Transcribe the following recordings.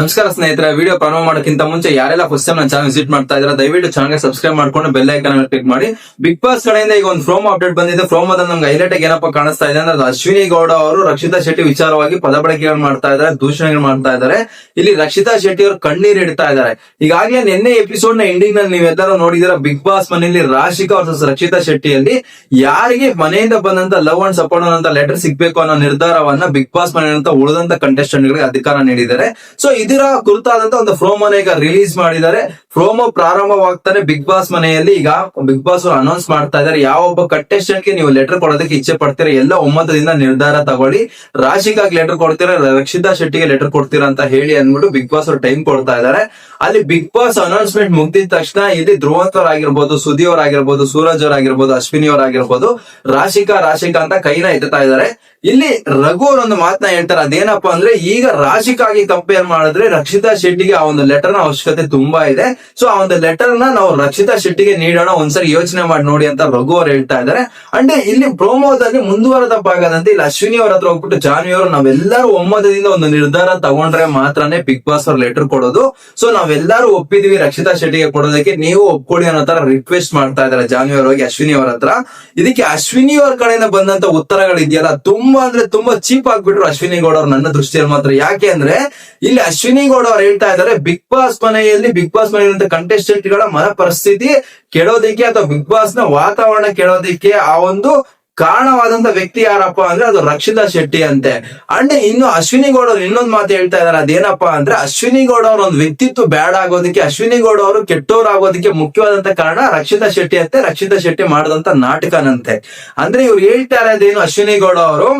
ನಮಸ್ಕಾರ ಸ್ನೇಹಿತರೆ ವಿಡಿಯೋ ಪ್ರಾರಂಭ ಮಾಡೋಕ್ಕಿಂತ ಮುಂಚೆ ಯಾರೆಲ್ಲ ಫಸ್ಟ್ ಟೈಮ್ ನನ್ನ ಚಾನಲ್ ವಿಸಿಟ್ ಮಾಡ್ತಾ ಇದ್ದಾರೆ, ದಯವಿಟ್ಟು ಚಾನಲ್ಗೆ ಸಬ್ಸ್ಕ್ರೈಬ್ ಮಾಡ್ಕೊಂಡು ಬೆಲ್ ಐಕನ್ ಕ್ಲಿಕ್ ಮಾಡಿ. ಬಿಗ್ ಬಾಸ್ ಕಡೆಯಿಂದ ಈಗ ಒಂದು ಫ್ರೋಮ್ ಅಪ್ಡೇಟ್ ಬಂದಿದೆ. ಫ್ರೋಮ್ ಅದ ನಮ್ಗೆ ಹೈಲೈಟ್ ಆಗಿ ಏನಪ್ಪ ಕಾಣಿಸ್ತಾ ಇದೆ ಅಂದ್ರೆ ಅಶ್ವಿನಿ ಗೌಡ ಅವರು ರಕ್ಷಿತಾ ಶೆಟ್ಟಿ ವಿಚಾರವಾಗಿ ಪದಬಳಕೆಗಳು ಮಾಡ್ತಾ ಇದ್ದಾರೆ, ದೂಷಣೆಗಳು ಮಾಡ್ತಾ ಇದ್ದಾರೆ. ಇಲ್ಲಿ ರಕ್ಷಿತಾ ಶೆಟ್ಟಿ ಅವರು ಕಣ್ಣೀರ್ ಇಡ್ತಾ ಇದ್ದಾರೆ. ಈಗಾಗಲೇ ನಿನ್ನೆ ಎಪಿಸೋಡ್ನ ಎಂಡಿಂಗ್ನಲ್ಲಿ ನೀವೆಲ್ಲರೂ ನೋಡಿದಿರ ಬಿಗ್ ಬಾಸ್ ಮನೆಯಲ್ಲಿ ರಾಶಿಕಾ ವರ್ಸಸ್ ರಕ್ಷಿತಾ ಶೆಟ್ಟಿಯಲ್ಲಿ ಯಾರಿಗೆ ಮನೆಯಿಂದ ಬಂದಂತ ಲವ್ ಅಂಡ್ ಸಪೋರ್ಟ್ ಅನ್ನೋ ಲೆಟರ್ ಸಿಗ್ಬೇಕು ಅನ್ನೋ ನಿರ್ಧಾರವನ್ನ ಬಿಗ್ ಬಾಸ್ ಮನೆಯಂತ ಉಳಿದಂತ ಕಂಟೆಸ್ಟೆಂಟ್ ಗಳಿಗೆ ಅಧಿಕಾರ ನೀಡಿದ್ದಾರೆ. ಸೊ ಇದರ ಕುರಿತಾದಂತ ಒಂದು ಫ್ರೋಮೋನ ಈಗ ರಿಲೀಸ್ ಮಾಡಿದ್ದಾರೆ. ಪ್ರೋಮೋ ಪ್ರಾರಂಭವಾಗ್ತಾನೆ ಬಿಗ್ ಬಾಸ್ ಮನೆಯಲ್ಲಿ. ಈಗ ಬಿಗ್ ಬಾಸ್ ಅವರು ಅನೌನ್ಸ್ ಮಾಡ್ತಾ ಇದ್ದಾರೆ. ಯಾವೊಬ್ಬ ಕಂಟೆಸ್ಟೆಂಟ್ಗೆ ನೀವು ಲೆಟರ್ ಕೊಡೋದಕ್ಕೆ ಇಚ್ಛೆ ಪಡ್ತೀರಾ? ಎಲ್ಲ ಒಮ್ಮತದಿಂದ ನಿರ್ಧಾರ ತಗೊಳ್ಳಿ. ರಾಶಿಕಾಗ್ ಲೆಟರ್ ಕೊಡ್ತೀರಾ? ರಕ್ಷಿತಾ ಶೆಟ್ಟಿಗೆ ಲೆಟರ್ ಕೊಡ್ತೀರಾ ಅಂತ ಹೇಳಿ ಅಂದ್ಬಿಟ್ಟು ಬಿಗ್ ಬಾಸ್ ಅವರು ಟೈಮ್ ಕೊಡ್ತಾ ಇದ್ದಾರೆ. ಅಲ್ಲಿ ಬಿಗ್ ಬಾಸ್ ಅನೌನ್ಸ್ಮೆಂಟ್ ಮುಗ್ದಿದ ತಕ್ಷಣ ಇಲ್ಲಿ ಧ್ರುವಂತರ್ ಆಗಿರ್ಬೋದು ಸುದಿ ಆಗಿರ್ಬೋದು ಸೂರಜ್ ಅವರಾಗಿರ್ಬೋದು, ಅಶ್ವಿನಿ ಅವರಾಗಿರ್ಬೋದು ರಾಶಿಕಾ ರಾಶಿಕಾ ಅಂತ ಕೈನ ಎತ್ತಾ ಇದ್ದಾರೆ. ಇಲ್ಲಿ ರಘು ಅವರೊಂದು ಮಾತನ್ನ ಹೇಳ್ತಾರೆ. ಅದೇನಪ್ಪಾ ಅಂದ್ರೆ ಈಗ ರಾಶಿಕಾಗಿ ಕಂಪೇರ್ ಮಾಡಿದ್ರೆ ರಕ್ಷಿತಾ ಶೆಟ್ಟಿಗೆ ಆ ಒಂದು ಲೆಟರ್ನ ಅವಶ್ಯಕತೆ ತುಂಬಾ ಇದೆ. ಸೊ ಆ ಒಂದು ಲೆಟರ್ನ ನಾವು ರಕ್ಷಿತಾ ಶೆಟ್ಟಿಗೆ ನೀಡೋಣ. ಒಂದ್ಸರಿ ಯೋಚನೆ ಮಾಡಿ ನೋಡಿ ಅಂತ ರಘು ಅವರು ಹೇಳ್ತಾ ಇದ್ದಾರೆ. ಅಂಡ್ ಇಲ್ಲಿ ಪ್ರೋಮೋದಲ್ಲಿ ಮುಂದುವರೆದ ಭಾಗದಂತೆ ಇಲ್ಲಿ ಅಶ್ವಿನಿ ಅವ್ರ ಹತ್ರ ಹೋಗ್ಬಿಟ್ಟು ಜಾನ್ವಿ ಅವರು ನಾವೆಲ್ಲರೂ ಒಮ್ಮತದಿಂದ ಒಂದು ನಿರ್ಧಾರ ತಗೊಂಡ್ರೆ ಮಾತ್ರನೇ ಬಿಗ್ ಬಾಸ್ ಅವ್ರ ಲೆಟರ್ ಕೊಡೋದು. ಸೊ ನಾವೆಲ್ಲರೂ ಒಪ್ಪಿದೀವಿ ರಕ್ಷಿತಾ ಶೆಟ್ಟಿಗೆ ಕೊಡೋದಕ್ಕೆ. ನೀವು ಒಪ್ಕೊಡಿ ಅನ್ನೋ ತರ ರಿಕ್ವೆಸ್ಟ್ ಮಾಡ್ತಾ ಇದ್ದಾರೆ ಜಾನ್ವಿ ಅವ್ರ ಹೋಗಿ ಅಶ್ವಿನಿ ಅವ್ರ ಹತ್ರ. ಇದಕ್ಕೆ ಅಶ್ವಿನಿ ಅವ್ರ ಕಡೆಯಿಂದ ಬಂದಂತ ಉತ್ತರಗಳು ಇದೆಯಲ್ಲ ತುಂಬಾ ಅಂದ್ರೆ ತುಂಬಾ ಚೀಪ್ ಆಗ್ಬಿಟ್ರು ಅಶ್ವಿನಿ ಗೌಡ ಅವ್ರು ನನ್ನ ದೃಷ್ಟಿಯಲ್ಲಿ ಮಾತ್ರ. ಯಾಕೆ ಅಂದ್ರೆ, ಇಲ್ಲಿ ಅಶ್ವಿನಿ ಗೌಡ ಅವ್ರು ಹೇಳ್ತಾ ಇದ್ದಾರೆ ಬಿಗ್ ಬಾಸ್ ಮನೆಯಲ್ಲಿ ಬಿಗ್ ಬಾಸ್ ಮನೆಯಲ್ಲಿ ಕಂಟೆಸ್ಟೆಂಟ್ಗಳ ಮನ ಪರಿಸ್ಥಿತಿ ಕೆಡೋದಿಕ್ಕೆ ಅಥವಾ ಬಿಗ್ ಬಾಸ್ನ ವಾತಾವರಣ ಕೆಡೋದಿಕ್ಕೆ ಆ ಒಂದು ಕಾರಣವಾದಂತ ವ್ಯಕ್ತಿ ಯಾರಪ್ಪ ಅಂದ್ರೆ ಅದು ರಕ್ಷಿತಾ ಶೆಟ್ಟಿ ಅಂತೆ. ಅಂಡ್ ಇನ್ನು ಅಶ್ವಿನಿ ಗೌಡ ಅವ್ರು ಇನ್ನೊಂದು ಮಾತು ಹೇಳ್ತಾ ಇದಾರೆ ಅದೇನಪ್ಪ ಅಂದ್ರೆ ಅಶ್ವಿನಿ ಗೌಡ ಅವ್ರ ಒಂದು ವ್ಯಕ್ತಿತ್ವ ಬ್ಯಾಡ್ ಆಗೋದಕ್ಕೆ ಅಶ್ವಿನಿ ಗೌಡ ಅವರು ಕೆಟ್ಟವ್ರು ಆಗೋದಕ್ಕೆ ಮುಖ್ಯವಾದಂತ ಕಾರಣ ರಕ್ಷಿತಾ ಶೆಟ್ಟಿ ಅಂತೆ. ರಕ್ಷಿತಾ ಶೆಟ್ಟಿ ಮಾಡಿದಂತ ನಾಟಕನಂತೆ. ಅಂದ್ರೆ ಇವ್ರು ಹೇಳ್ತಾ ಇರೋದೇನು ಅಶ್ವಿನಿ ಗೌಡ ಅವರು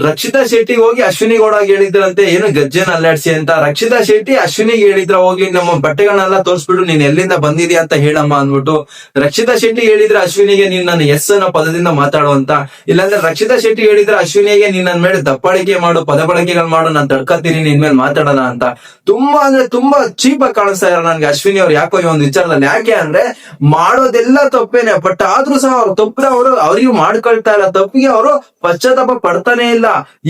ರಕ್ಷಿತಾ ಶೆಟ್ಟಿ ಹೋಗಿ ಅಶ್ವಿನಿ ಗೌಡ ಹೇಳಿದ್ರಂತೆ, ಏನು ಗಜ್ಜೆನ ಅಲ್ಲಾಡ್ಸಿ ಅಂತ? ರಕ್ಷಿತಾ ಶೆಟ್ಟಿ ಅಶ್ವಿನಿಗೆ ಹೇಳಿದ್ರ ಹೋಗಿ, ನಮ್ಮ ಬಟ್ಟೆಗಳನ್ನೆಲ್ಲ ತೋರಿಸ್ಬಿಟ್ಟು ನೀನ್ ಎಲ್ಲಿಂದ ಬಂದಿದ್ಯಾ ಅಂತ ಹೇಳಮ್ಮ ಅಂದ್ಬಿಟ್ಟು, ರಕ್ಷಿತಾ ಶೆಟ್ಟಿ ಹೇಳಿದ್ರೆ ಅಶ್ವಿನಿಗೆ, ನೀನ್ ನನ್ನ ಎಸ್ ಅನ್ನೋ ಪದದಿಂದ ಮಾತಾಡುವಂತ ಇಲ್ಲಾಂದ್ರೆ ರಕ್ಷಿತಾ ಶೆಟ್ಟಿ ಹೇಳಿದ್ರೆ ಅಶ್ವಿನಿಗೆ, ನೀನ್ ನನ್ ಮೇಲೆ ದಪ್ಪಾಳಿಕೆ ಮಾಡು ಪದ ಬಳಕೆಗಳು ಮಾಡು, ನಾನು ತಡ್ಕೊತೀನಿ ನಿನ್ ಮೇಲೆ ಮಾತಾಡೋಣ ಅಂತ. ತುಂಬಾ ಅಂದ್ರೆ ತುಂಬಾ ಚೀಪ್ ಆಗಿ ಕಾಣಿಸ್ತಾ ಇರೋ ನನ್ಗೆ ಅಶ್ವಿನಿ ಅವ್ರು, ಯಾಕೋ ಈ ಒಂದು ವಿಚಾರದಲ್ಲಿ. ಯಾಕೆ ಅಂದ್ರೆ, ಮಾಡೋದೆಲ್ಲ ತಪ್ಪೇನೆ, ಬಟ್ ಆದ್ರೂ ಸಹ ಅವ್ರು ತಪ್ಪು ಅವರು, ಅವ್ರಿಗೂ ಮಾಡ್ಕೊಳ್ತಾ ಇಲ್ಲ ತಪ್ಪಿಗೆ ಅವರು ಪಶ್ಚಾತ್ತಾಪ ಪಡ್ತಾನೆ ಇಲ್ಲ.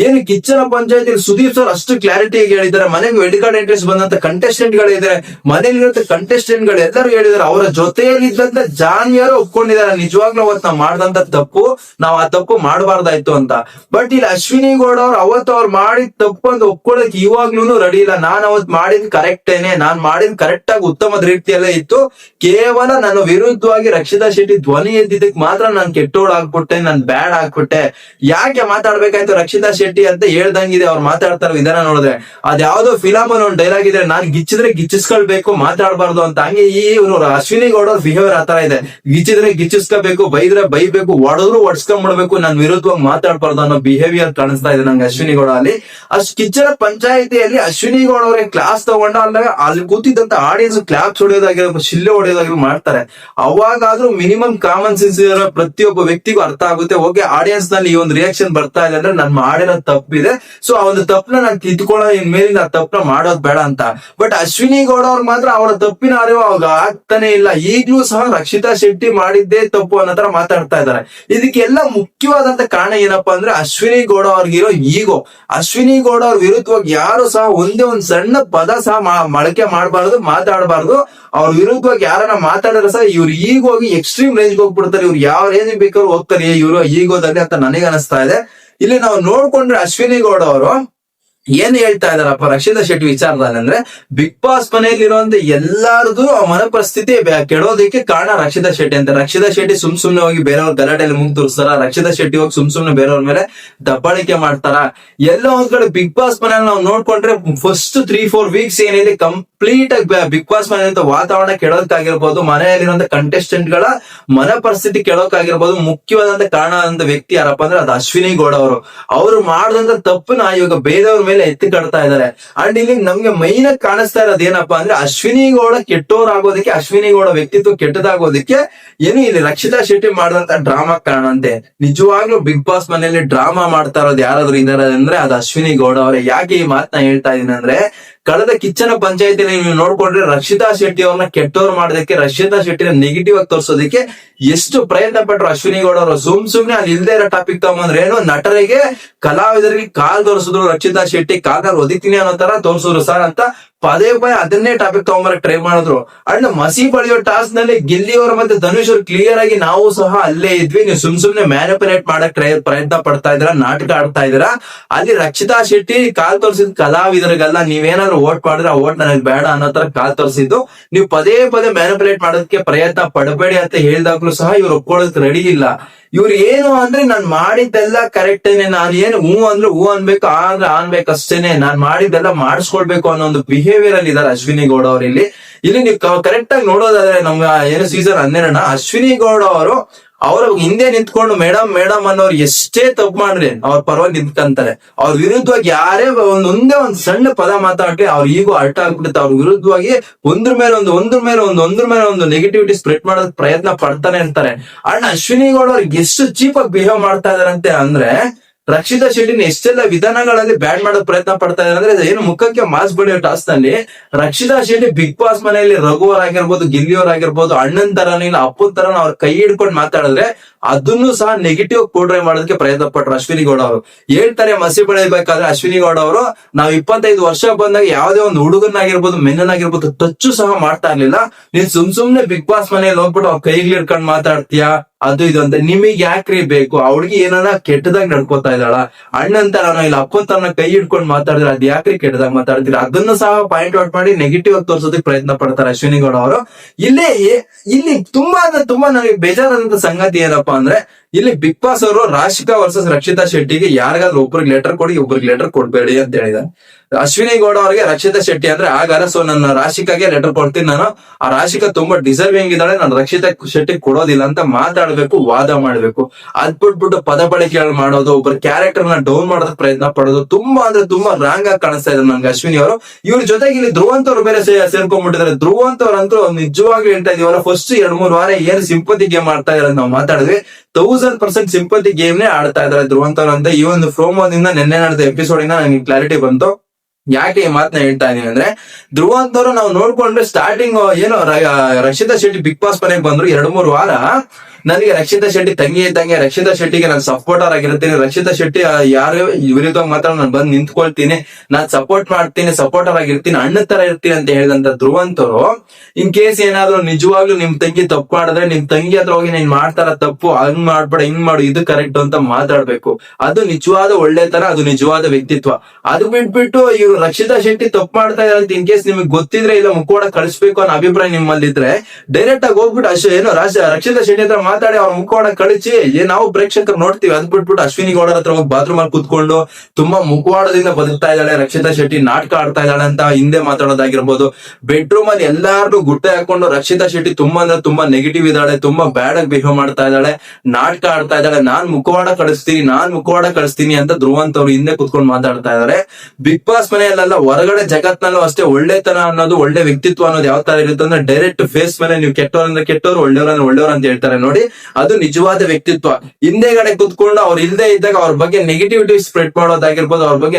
ಏನು ಕಿಚ್ಚನ ಪಂಚಾಯತಿ ಸುದೀಪ್ ಸರ್ ಅಷ್ಟು ಕ್ಲಾರಿಟಿ ಆಗಿ ಹೇಳಿದ್ದಾರೆ. ಮನೆಗೆ ಮೆಡಿಕಲ್ ಎಂಟ್ರೆನ್ಸ್ ಬಂದಂತ ಕಂಟೆಸ್ಟೆಂಟ್ ಗಳಿದ್ದಾರೆ ಮನೇಲಿ ಕಂಟೆಸ್ಟೆಂಟ್ಗಳು ಎಲ್ಲರೂ ಹೇಳಿದ್ದಾರೆ. ಅವರ ಜೊತೆಯಲ್ಲಿ ಇದ್ದಂತ ಜಾನಿಯರು ಒಪ್ಕೊಂಡಿದ್ದಾರೆ. ನಿಜವಾಗ್ಲೂ ಅವತ್ತು ನಾವು ಮಾಡಿದಂತ ತಪ್ಪು, ನಾವು ಆ ತಪ್ಪು ಮಾಡಬಾರ್ದಾಯ್ತು ಅಂತ. ಬಟ್ ಇಲ್ಲಿ ಅಶ್ವಿನಿ ಗೌಡ ಅವ್ರು ಅವತ್ತು ಅವ್ರು ಮಾಡಿದ ತಪ್ಪು ಅಂತ ಒಪ್ಕೊಳ್ಳೋಕೆ ಇವಾಗ್ಲೂ ರೆಡಿ ಇಲ್ಲ. ನಾನು ಅವತ್ ಮಾಡಿದ್ ಕರೆಕ್ಟೇನೆ ನಾನ್ ಮಾಡಿದ್ ಕರೆಕ್ಟ್ ಆಗಿ ಉತ್ತಮ ರೀತಿಯಲ್ಲೇ ಇತ್ತು. ಕೇವಲ ನನ್ನ ವಿರುದ್ಧವಾಗಿ ರಕ್ಷಿತಾ ಶೆಟ್ಟಿ ಧ್ವನಿ ಎದ್ದಿದ್ದಕ್ಕೆ ಮಾತ್ರ ನಾನು ಕೆಟ್ಟೋಡ್ ಆಗ್ಬಿಟ್ಟೆ ನಾನ್ ಬ್ಯಾಡ್ ಆಗ್ಬಿಟ್ಟೆ ಯಾಕೆ ಮಾತಾಡ್ಬೇಕಾಯ್ತು? ರಕ್ಷಿತಾ ಶೆಟ್ಟಿ ಅಂತ ಹೇಳ್ದಂಗಿದೆ, ಅವ್ರು ಮಾತಾಡ್ತಾರ ವಿಧಾನ ನೋಡಿದ್ರೆ. ಅದ್ಯಾವ್ದೋ ಫಿಲಮ್ ಒಂದು ಡೈಲಾಗ್ ಇದೆ ನಾನ್ ಗಿಚ್ಚಿದ್ರೆ ಗಿಚ್ಚಿಸ್ಕೊಳ್ಬೇಕು, ಮಾತಾಡಬಾರ್ದು ಅಂತ. ಹಂಗೆ ಈ ಇವ್ರು ಅಶ್ವಿನಿ ಗೌಡ ಬಿಹೇವಿಯರ್ ಆತರ ಇದೆ. ಗಿಚ್ಚಿದ್ರೆ ಗಿಚ್ಚಿಸ್ಕೋಬೇಕು ಬೈದ್ರೆ ಬೈಬೇಕು ಒಡೆದ್ರು ಒಡ್ಸ್ಕೊಂಡ್ಬಿಡ್ಬೇಕು ನನ್ ವಿರುದ್ಧವಾಗಿ ಮಾತಾಡ್ಬಾರ್ದು ಅನ್ನೋ ಬಿಹೇವಿಯರ್ ಕಾಣಿಸ್ತಾ ಇದೆ ನಂಗೆ ಅಶ್ವಿನಿ ಗೌಡ ಅಲ್ಲಿ. ಅಷ್ಟ್ ಕಿಚ್ಚರ ಪಂಚಾಯಿತಿಯಲ್ಲಿ ಅಶ್ವಿನಿ ಗೌಡ ಅವ್ರಿಗೆ ಕ್ಲಾಸ್ ತಗೊಂಡ ಅಲ್ಲ ಅಲ್ಲಿ ಕೂತಿದ್ದಂತ ಆಡಿಯನ್ಸ್ ಕ್ಲಾಪ್ಸ್ ಹೊಡೆಯೋದಾಗಿರ್ಬೋದು, ಶಿಲ್ಲೆ ಹೊಡೆಯೋದಾಗಿರ್ಬೋದು ಮಾಡ್ತಾರೆ. ಅವಾಗಾದ್ರೂ ಮಿನಿಮಮ್ ಕಾಮನ್ ಸೆನ್ಸ್ ಇರೋ ಪ್ರತಿಯೊಬ್ಬ ವ್ಯಕ್ತಿಗೂ ಅರ್ಥ ಆಗುತ್ತೆ ಓಕೆ ಆಡಿಯನ್ಸ್ನಲ್ಲಿ ಈ ಒಂದು ರಿಯಾಕ್ಷನ್ ಬರ್ತಾ ಇದೆ ಅಂದ್ರೆ ನನ್ ಮಾಡಿರೋ ತಪ್ಪಿದೆ. ಸೊ ಆ ಒಂದು ತಪ್ಪನ್ನ ನಾನು ತಿದ್ಕೊಳ್ಳೋ ಇನ್ ಮೇಲಿಂದ ಆ ತಪ್ಪನ್ನ ಮಾಡೋದ್ ಬೇಡ ಅಂತ. ಬಟ್ ಅಶ್ವಿನಿ ಗೌಡ ಅವ್ರು ಮಾತ್ರ ಅವರ ತಪ್ಪಿನ ಅರಿವು ಅವಾಗ ಆಗ್ತಾನೆ ಇಲ್ಲ. ಈಗಲೂ ಸಹ ರಕ್ಷಿತಾ ಶೆಟ್ಟಿ ಮಾಡಿದ್ದೇ ತಪ್ಪು ಅನ್ನೋ ತರ ಮಾತಾಡ್ತಾ ಇದ್ದಾರೆ. ಇದಕ್ಕೆಲ್ಲ ಮುಖ್ಯವಾದಂತ ಕಾರಣ ಏನಪ್ಪಾ ಅಂದ್ರೆ ಅಶ್ವಿನಿ ಗೌಡ ಅವ್ರಿಗಿರೋ ಈಗೋ. ಅಶ್ವಿನಿ ಗೌಡ ಅವ್ರ ವಿರುದ್ಧವಾಗಿ ಯಾರು ಸಹ ಒಂದೇ ಒಂದ್ ಸಣ್ಣ ಪದ ಸಹ ಬಳಕೆ ಮಾಡಬಾರ್ದು, ಮಾತಾಡಬಾರ್ದು. ಅವ್ರ ವಿರುದ್ಧವಾಗಿ ಯಾರನ್ನ ಮಾತಾಡಿದ್ರೆ ಸಹ ಇವ್ರು ಈಗ ಹೋಗಿ ಎಕ್ಸ್ಟ್ರೀಮ್ ರೇಂಜ್ ಹೋಗ್ಬಿಡ್ತಾರೆ. ಇವ್ರು ಯಾವ ರೇಂಜ್ ಬೇಕಾದ್ರೂ ಹೋಗ್ತಾರೆ. ಇವರು ಈಗೋದಲ್ಲಿ ಅಂತ ನನಗೆ ಅನಿಸ್ತಾ ಇದೆ. ಇಲ್ಲಿ ನಾವು ನೋಡ್ಕೊಂಡ್ರೆ ಅಶ್ವಿನಿ ಗೌಡ ಅವರು ಏನ್ ಹೇಳ್ತಾ ಇದಾರಪ್ಪ ರಕ್ಷಿತಾ ಶೆಟ್ಟಿ ವಿಚಾರದಲ್ಲಿ ಅಂದ್ರೆ ಬಿಗ್ ಬಾಸ್ ಮನೆಯಲ್ಲಿರುವಂತ ಎಲ್ಲಾರದು ಆ ಮನ ಪರಿಸ್ಥಿತಿ ಕೆಡೋದಕ್ಕೆ ಕಾರಣ ರಕ್ಷಿತಾ ಶೆಟ್ಟಿ ಅಂತ. ರಕ್ಷಿತಾ ಶೆಟ್ಟಿ ಸುಮ್ ಸುಮ್ನೆ ಹೋಗಿ ಬೇರೆಯವ್ರ ಗಲಾಟೆಯಲ್ಲಿ ಮುಂಗ್ ತೋರಿಸ್ತಾರ ರಕ್ಷಿತಾ ಶೆಟ್ಟಿ ಹೋಗಿ ಸುಮ್ ಸುಮ್ನೆ ಬೇರೆಯವ್ರ ಮೇಲೆ ದಬ್ಬಾಳಿಕೆ ಮಾಡ್ತಾರ. ಎಲ್ಲ ಒಂದ್ ಕಡೆ ಬಿಗ್ ಬಾಸ್ ಮನೆಯಲ್ಲಿ ನಾವು ನೋಡ್ಕೊಂಡ್ರೆ ಫಸ್ಟ್ ತ್ರೀ ಫೋರ್ ವೀಕ್ಸ್ ಏನಿದೆ ಕಂಪ್ಲೀಟ್ ಆಗಿ ಬಿಗ್ ಬಾಸ್ ಮನೆಯಂತ ವಾತಾವರಣ ಕೆಡೋದಕ್ಕಾಗಿರ್ಬೋದು, ಮನೆಯಲ್ಲಿರುವಂತ ಕಂಟೆಸ್ಟೆಂಟ್ಗಳ ಮನ ಪರಿಸ್ಥಿತಿ ಕೆಡೋಕಾಗಿರ್ಬೋದು ಮುಖ್ಯವಾದಂತ ಕಾರಣ ಅಂತ ವ್ಯಕ್ತಿ ಯಾರಪ್ಪ ಅಂದ್ರೆ ಅದು ಅಶ್ವಿನಿ ಗೌಡ ಅವರು. ಅವರು ಮಾಡಿದಂತ ತಪ್ಪನ್ನ ಇವಾಗ ಬೇರೆಯವ್ರ ಮೇಲೆ ಎತ್ತಿ ಕಟ್ತಾ ಇದಾರೆ ಅಂಡ್ ಇಲ್ಲಿ ನಮ್ಗೆ ಮೈನ್ ಆಗಿ ಕಾಣಿಸ್ತಾ ಇರೋದು ಏನಪ್ಪಾ ಅಂದ್ರೆ ಅಶ್ವಿನಿ ಗೌಡ ಕೆಟ್ಟೋರಾಗೋದಕ್ಕೆ, ಅಶ್ವಿನಿ ಗೌಡ ವ್ಯಕ್ತಿತ್ವ ಕೆಟ್ಟದಾಗೋದಕ್ಕೆ ಏನು ಇಲ್ಲಿ. ರಕ್ಷಿತಾ ಶೆಟ್ಟಿ ಮಾಡಿದಂತ ಡ್ರಾಮಾ ಕಾರಣ ಅಂತೆ. ನಿಜವಾಗ್ಲೂ ಬಿಗ್ ಬಾಸ್ ಮನೆಯಲ್ಲಿ ಡ್ರಾಮಾ ಮಾಡ್ತಾ ಇರೋದು ಯಾರಾದ್ರೂ ಇದಾರೆ ಅಂದ್ರೆ ಅದು ಅಶ್ವಿನಿ ಗೌಡ ಅವರೇ. ಯಾಕೆ ಈ ಮಾತನ್ನ ಹೇಳ್ತಾ ಇದೀನಿ ಅಂದ್ರೆ ಕಳೆದ ಕಿಚ್ಚನ ಪಂಚಾಯತಿ ನೀವು ನೋಡ್ಕೊಂಡ್ರೆ ರಕ್ಷಿತಾ ಶೆಟ್ಟಿ ಅವ್ರನ್ನ ಕೆಟ್ಟವ್ರು ಮಾಡೋದಕ್ಕೆ, ರಕ್ಷಿತಾ ಶೆಟ್ಟಿನ ನೆಗೆಟಿವ್ ಆಗಿ ತೋರಿಸೋದಕ್ಕೆ ಎಷ್ಟು ಪ್ರಯತ್ನ ಪಟ್ರು ಅಶ್ವಿನಿ ಗೌಡ ಅವರು ಸುಮ್ ಸುಮ್ನೆ ಅಲ್ಲಿ ಇಲ್ದೇ ಇರೋ ಟಾಪಿಕ್ ತಗೊಂಬಂದ್ರೆ ಏನು ನಟರಿಗೆ, ಕಲಾವಿದರಿಗೆ ಕಾಲ್ ತೋರಿಸಿದ್ರು ರಕ್ಷಿತಾ ಶೆಟ್ಟಿ ಕಾಲ್ ಒದಿತೀನಿ ಅನ್ನೋ ತರ ತೋರಿಸಿದ್ರು ಸರ್ ಅಂತ ಪದೇ ಪದೇ ಅದನ್ನೇ ಟಾಪಿಕ್ ತಗೊಂಬರಕ್ ಟ್ರೈ ಮಾಡಿದ್ರು. ಅಂಡ್ ಮಸಿ ಬಳಿಯೋ ಟಾಸ್ಕ್ನಲ್ಲಿ ಗಿಲ್ಲಿ ಅವರು ಮತ್ತೆ ಧನುಷ್ ಅವರು ಕ್ಲಿಯರ್ ಆಗಿ ನಾವು ಸಹ ಅಲ್ಲೇ ಇದ್ವಿ. ನೀವು ಸುಮ್ ಸುಮ್ನೆ ಮ್ಯಾನಿಪುಲೇಟ್ ಮಾಡಕ್ ಟ್ರೈ ಪ್ರಯತ್ನ ಪಡ್ತಾ ಇದ್ದೀರಾ, ನಾಟಕ ಆಡ್ತಾ ಇದ್ದೀರಾ? ಅಲ್ಲಿ ರಕ್ಷಿತಾ ಶೆಟ್ಟಿ ಕಾಲ್ ತೋರಿಸಿದ ಕಲಾವಿದರಿಗೆಲ್ಲ ನೀವೇನಾದ್ರು ಓಟ್ ಮಾಡಿದ್ರೆ ಆ ಓಟ್ ನನಗೆ ಬೇಡ ಅನ್ನೋ ತರ ಕಾಲ್ ತೋರಿಸಿದ್ದು. ನೀವು ಪದೇ ಪದೇ ಮ್ಯಾನಿಪುಲೇಟ್ ಮಾಡೋದಕ್ಕೆ ಪ್ರಯತ್ನ ಪಡಬೇಡಿ ಅಂತ ಹೇಳಿದಾಗ್ಲೂ ಸಹ ಇವ್ರು ಒಪ್ಕೊಳ್ಳೋದಕ್ಕೆ ರೆಡಿ ಇಲ್ಲ. ಇವ್ರು ಏನು ಅಂದ್ರೆ ನಾನ್ ಮಾಡಿದ್ದೆಲ್ಲ ಕರೆಕ್ಟೇನೆ ನಾನು ಏನು ಹೂ ಅಂದ್ರೆ ಹೂ ಅನ್ಬೇಕು ಆ ಅಂದ್ರೆ ಅನ್ಬೇಕು ಅಷ್ಟೇನೆ. ನಾನ್ ಮಾಡಿದ್ದೆಲ್ಲ ಮಾಡಿಸ್ಕೊಳ್ಬೇಕು ಅನ್ನೋ ಒಂದು ಬಿಹೇವಿಯರ್ ಅಲ್ಲಿ ಇದಾರೆ ಅಶ್ವಿನಿ ಗೌಡ ಅವ್ರು ಇಲ್ಲಿ ನೀವು ಕರೆಕ್ಟ್ ಆಗಿ ನೋಡೋದಾದ್ರೆ ನಮ್ಮ ಏನು ಸೀಸನ್ ಹನ್ನೆರಡನ ಅಶ್ವಿನಿ ಗೌಡ ಅವರು ಅವ್ರ ಹಿಂದೆ ನಿಂತ್ಕೊಂಡು ಮೇಡಮ್ ಮೇಡಮ್ ಅನ್ನೋರು ಎಷ್ಟೇ ತಪ್ಪು ಮಾಡ್ರಿ ಅವ್ರ ಪರವಾಗಿ ನಿಂತ್ಕಂತಾರೆ. ಅವ್ರ ವಿರುದ್ಧವಾಗಿ ಯಾರೇ ಒಂದ್ ಒಂದೇ ಸಣ್ಣ ಪದ ಮಾತಾಡ್ಲಿ ಅವ್ರ ಈಗೂ ಅರ್ಥ ಆಗ್ಬಿಡುತ್ತೆ. ಅವ್ರ ವಿರುದ್ಧವಾಗಿ ಒಂದ್ರ ಮೇಲೆ ಒಂದು, ಒಂದ್ರ ಮೇಲೆ ಒಂದು, ಒಂದ್ರ ಮೇಲೆ ಒಂದು ನೆಗೆಟಿವಿಟಿ ಸ್ಪ್ರೆಡ್ ಮಾಡೋದಕ್ಕೆ ಪ್ರಯತ್ನ ಪಡ್ತಾನೆ ಅಂತಾರೆ. ಅಣ್ಣ, ಅಶ್ವಿನಿ ಗೌಡ ಅವ್ರಿಗೆ ಎಷ್ಟು ಚೀಪ್ ಆಗಿ ಬಿಹೇವ್ ಮಾಡ್ತಾ ಇದಾರಂತೆ ಅಂದ್ರೆ ರಕ್ಷಿತಾ ಶೆಟ್ಟಿನ ಎಷ್ಟೆಲ್ಲ ವಿಧಾನಗಳಲ್ಲಿ ಬ್ಯಾಡ್ ಮಾಡೋ ಪ್ರಯತ್ನ ಪಡ್ತಾ ಇದ್ದಾರೆ ಅಂದ್ರೆ ಏನು ಮುಖಕ್ಕೆ ಮಾಸ್ ಬಳಿಯೋ ಟಾಸ್ನಲ್ಲಿ ರಕ್ಷಿತಾ ಶೆಟ್ಟಿ ಬಿಗ್ ಬಾಸ್ ಮನೆಯಲ್ಲಿ ರಘುವರ್ ಆಗಿರ್ಬೋದು ಗಿಲ್ಲಿಯವ್ರ ಆಗಿರ್ಬೋದು, ಅಣ್ಣನ್ ತರನ ಇಲ್ಲ, ಅಪ್ಪನ್ ತರನ ಅವ್ರ ಕೈ ಹಿಡ್ಕೊಂಡು ಮಾತಾಡಿದ್ರೆ ಅದನ್ನು ಸಹ ನೆಗೆಟಿವ್ ಪೋರ್ಟ್ರೇ ಮಾಡೋದಕ್ಕೆ ಪ್ರಯತ್ನ ಪಟ್ರು ಅಶ್ವಿನಿ ಗೌಡ ಅವರು. ಹೇಳ್ತಾರೆ ಮಸಿ ಬೆಳೆಯಬೇಕಾದ್ರೆ ಅಶ್ವಿನಿ ಗೌಡ ಅವರು, ನಾವ್ ಇಪ್ಪತ್ತೈದು ವರ್ಷ ಬಂದಾಗ ಯಾವ್ದೇ ಒಂದು ಹುಡುಗನಾಗಿರ್ಬೋದು, ಮೆನ್ನನಾಗಿರ್ಬೋದು, ಟಚ್ಚು ಸಹ ಮಾಡ್ತಾ ಇರ್ಲಿಲ್ಲ. ನೀನ್ ಸುಮ್ ಸುಮ್ನೆ ಬಿಗ್ ಬಾಸ್ ಮನೆಯಲ್ಲಿ ಹೋಗ್ಬಿಟ್ಟು ಅವ್ರ ಕೈಗೆ ಹಿಡ್ಕೊಂಡ್ ಮಾತಾಡ್ತೀಯಾ? ಅದು ಇದು ಅಂತ. ನಿಮಗೆ ಯಾಕ್ರಿ ಬೇಕು? ಅವಳಿಗೆ ಏನಾರ ಕೆಟ್ಟದಾಗ ನಡ್ಕೋತಾ ಇದ್ದಾಳ? ಅಣ್ಣನ್ ನಾನು ಇಲ್ಲ ಅಪ್ಪನ್ ತನ್ನ ಕೈ ಹಿಡ್ಕೊಂಡು ಮಾತಾಡಿದ್ರೆ, ಅದ್ ಯಾಕ್ರಿ ಕೆಟ್ಟದಾಗ ಮಾತಾಡ್ತೀರಾ ಅದನ್ನು ಸಹ ಪಾಯಿಂಟ್ ಔಟ್ ಮಾಡಿ ನೆಗೆಟಿವ್ ಆಗಿ ತೋರ್ಸೋದಕ್ಕೆ ಪ್ರಯತ್ನ ಪಡ್ತಾರೆ ಅಶ್ವಿನಿ ಗೌಡ ಅವರು. ಇಲ್ಲಿ ಇಲ್ಲಿ ತುಂಬಾ ತುಂಬಾ ನನಗೆ ಬೇಜಾರಾದಂತ ಸಂಗತಿ ಏನಪ್ಪಾ ಅಂದ್ರೆ, ಇಲ್ಲಿ ಬಿಗ್ ಬಾಸ್ ಅವರು ರಾಶಿಕಾ ವರ್ಸಸ್ ರಕ್ಷಿತಾ ಶೆಟ್ಟಿಗೆ ಯಾರಿಗಾದ್ರೂ ಒಬ್ರಿಗೆ ಲೆಟರ್ ಕೊಡಿ, ಒಬ್ರಿಗೆ ಲೆಟರ್ ಕೊಡ್ಬೇಡಿ ಅಂತ ಹೇಳಿದ್ದಾರೆ. ಅಶ್ವಿನಿ ಗೌಡ ಅವರಿಗೆ ರಕ್ಷಿತಾ ಶೆಟ್ಟಿ ಅಂದ್ರೆ ಆಗಾರ ಸೊ ನನ್ನ ರಾಶಿಕಾಗೆ ಲೆಟರ್ ಕೊಡ್ತೀನಿ ನಾನು. ಆ ರಾಶಿಕಾ ತುಂಬಾ ಡಿಸರ್ವಿಂಗ್ ಇದ್ದಾಳೆ ನಾನು ರಕ್ಷಿತಾ ಶೆಟ್ಟಿ ಕೊಡೋದಿಲ್ಲ ಅಂತ ಮಾತಾಡ್ಬೇಕು, ವಾದ ಮಾಡ್ಬೇಕು. ಅದ್ ಬಿಟ್ಬಿಟ್ಟು ಪದ ಬಳಕೆಗಳು ಮಾಡೋದು ಒಬ್ಬರ ಕ್ಯಾರೆಕ್ಟರ್ನ ಡೌನ್ ಮಾಡೋದಕ್ಕೆ ಪ್ರಯತ್ನ ಪಡೋದು ತುಂಬಾ ಅಂದ್ರೆ ತುಂಬಾ ರಾಂಗ್ ಆಗಿ ಕಾಣಿಸ್ತಾ ಇದ್ದಾರೆ ನನ್ಗೆ ಅಶ್ವಿನಿ ಅವರು. ಇವ್ರ ಜೊತೆಗೆ ಇಲ್ಲಿ ಧ್ರುವಂತ ಅವ್ರು ಬೇರೆ ಸೇರ್ಕೊಂಡ್ಬಿಟ್ಟಿದ್ದಾರೆ. ಧ್ರುವಂತ ಅವರಂತೂ ನಿಜವಾಗ್ಲೂ ಹೇಳ್ತಾ ಇದೀವಲ್ಲ ಫಸ್ಟ್ ಎರಡ್ ಮೂರ್ ವಾರ ಏನ್ ಸಿಂಪತಿ ಗೇಮ್ ಆಡ್ತಾ ಇದಾರೆ ನಾವು ಮಾತಾಡಿದ್ವಿ. ತೌಸಂಡ್ ಪರ್ಸೆಂಟ್ ಸಿಂಪತಿ ಗೇಮ್ ನೇ ಆಡ್ತಾ ಇದಾರೆ ಧ್ರುವಂತ ಅವ್ರು ಅಂತ. ಈ ಒಂದು ಪ್ರೋಮೋದಿಂದ ನಿನ್ನೆ ನಡೆದ ಎಪಿಸೋಡ್ ಇಂದ ನನಗೆ ಕ್ಲಾರಿಟಿ ಬಂತು. ಯಾಕೆ ಈ ಮಾತನ್ನ ಹೇಳ್ತಾ ಇದೀನಿ ಅಂದ್ರೆ ಧ್ರುವ ಅಂತವ್ರು ನಾವು ನೋಡ್ಕೊಂಡ್ರೆ ಸ್ಟಾರ್ಟಿಂಗ್ ಏನು ರಕ್ಷಿತಾ ಶೆಟ್ಟಿ ಬಿಗ್ ಬಾಸ್ ಮನೆಗೆ ಬಂದ್ರು ಎರಡು ಮೂರು ವಾರ ನನಗೆ ರಕ್ಷಿತಾ ಶೆಟ್ಟಿ ತಂಗಿ ಇದ್ದಂಗೆ ರಕ್ಷಿತಾ ಶೆಟ್ಟಿಗೆ ನಾನು ಸಪೋರ್ಟರ್ ಆಗಿರ್ತೀನಿ ರಕ್ಷಿತಾ ಶೆಟ್ಟಿ ಯಾರು ವಿರುದ್ಧ ಮಾತ್ರ ನಾನು ಬಂದು ನಿಂತ್ಕೊಳ್ತೀನಿ. ನಾನ್ ಸಪೋರ್ಟ್ ಮಾಡ್ತೀನಿ ಸಪೋರ್ಟರ್ ಆಗಿರ್ತೀನಿ ಅಣ್ಣ ತರ ಇರ್ತೀನಿ ಅಂತ ಹೇಳಿದಂತ ಧ್ರುವಂತರು ಇನ್ ಕೇಸ್ ಏನಾದ್ರು ನಿಜವಾಗ್ಲೂ ನಿಮ್ ತಂಗಿ ತಪ್ಪು ಮಾಡಿದ್ರೆ, ನಿಮ್ ತಂಗಿ ಹತ್ರ ಹೋಗಿ ನೀನ್ ಮಾಡ್ತಾರ ತಪ್ಪು, ಹಂಗ್ ಮಾಡ್ಬೇಡ, ಹಿಂಗ್ ಮಾಡು, ಇದು ಕರೆಕ್ಟ್ ಅಂತ ಮಾತಾಡ್ಬೇಕು. ಅದು ನಿಜವಾದ ಒಳ್ಳೆತನ, ಅದು ನಿಜವಾದ ವ್ಯಕ್ತಿತ್ವ. ಅದು ಬಿಟ್ಬಿಟ್ಟು ಇವ್ರು ರಕ್ಷಿತಾ ಶೆಟ್ಟಿ ತಪ್ಪು ಮಾಡ್ತಾ ಇದಾರೆ ಅಂತ ಇನ್ ಕೇಸ್ ನಿಮ್ಗೆ ಗೊತ್ತಿದ್ರೆ ಇಲ್ಲ ಮುಖೋಡ ಕಳಿಸ್ಬೇಕು ಅನ್ನೋ ಅಭಿಪ್ರಾಯ ನಿಮ್ಮಲ್ಲಿದ್ರೆ ಡೈರೆಕ್ಟ್ ಆಗಿ ಹೋಗ್ಬಿಟ್ಟು ಅಷ್ಟು, ಏನೋ ರಾಜ ರಕ್ಷಿತಾ ಶೆಟ್ಟಿ ಹತ್ರ ಮಾತಾಡಿ ಅವ್ರ ಮುಖವಾಡ ಕಳಿಸಿ ಏ, ನಾವು ಪ್ರೇಕ್ಷಕರು ನೋಡ್ತೀವಿ ಅದ್ ಬಿಟ್ಬಿಟ್ಟು ಅಶ್ವಿನಿ ಗೌಡರ ಹತ್ರ ಹೋಗಿ ಬಾತ್ರೂಮ್ ಅಲ್ಲಿ ಕುತ್ಕೊಂಡು ತುಂಬಾ ಮುಖವಾಡದಿಂದ ಬದುಕ್ತಾ ಇದ್ದಾಳೆ, ರಕ್ಷಿತಾ ಶೆಟ್ಟಿ ನಾಟಕ ಆಡ್ತಾ ಇದ್ದಾಳೆ ಅಂತ ಹಿಂದೆ ಮಾತಾಡೋದಾಗಿರ್ಬೋದು. ಬೆಡ್ರೂಮ್ ಅಲ್ಲಿ ಎಲ್ಲಾರು ಗುಟ್ಟೆ ಹಾಕೊಂಡು ರಕ್ಷಿತಾ ಶೆಟ್ಟಿ ತುಂಬಾ ಅಂದ್ರೆ ತುಂಬಾ ನೆಗೆಟಿವ್ ಇದ್ದಾಳೆ, ತುಂಬಾ ಬ್ಯಾಡ್ ಆಗಿ ಬಿಹೇವ್ ಮಾಡ್ತಾ ಇದ್ದಾಳೆ, ನಾಟಕ ಆಡ್ತಾ ಇದ್ದಾಳೆ, ನಾನ್ ಮುಖವಾಡ ಕಳಿಸ್ತೀನಿ, ನಾನ್ ಮುಖವಾಡ ಕಳಿಸ್ತೀನಿ ಅಂತ ಧ್ರುವಂತ್ ಅವ್ರು ಹಿಂದೆ ಕುತ್ಕೊಂಡು ಮಾತಾಡ್ತಾ ಇದಾರೆ ಬಿಗ್ ಬಾಸ್ ಮನೆಯಲ್ಲೆಲ್ಲ ಹೊರಗಡೆ ಜಗತ್ನಲ್ಲೂ ಅಷ್ಟೇ ಒಳ್ಳೆತನ ಅನ್ನೋದು, ಒಳ್ಳೆ ವ್ಯಕ್ತಿತ್ವ ಅನ್ನೋದು ಯಾವ ತರ ಇರುತ್ತೆ ಅಂದ್ರೆ ಡೈರೆಕ್ಟ್ ಫೇಸ್ ಮೇಲೆ ನೀವು ಕೆಟ್ಟವ್ರ ಅಂದ್ರೆ ಕೆಟ್ಟವ್ರು, ಒಳ್ಳೆಯವರು ಅಂದ್ರೆ ಒಳ್ಳೆಯವ್ರು ಅಂತ ಹೇಳ್ತಾರೆ. ನೋಡಿ ಅದು ನಿಜವಾದ ವ್ಯಕ್ತಿತ್ವ. ಹಿಂದೆಗಡೆ ಕುತ್ಕೊಂಡು ಅವ್ರು ಇಲ್ಲದೆ ಇದ್ದಾಗ ಅವ್ರ ಬಗ್ಗೆ ನೆಗೆಟಿವಿಟಿ ಸ್ಪ್ರೆಡ್ ಮಾಡೋದಾಗಿರ್ಬೋದು, ಅವ್ರ ಬಗ್ಗೆ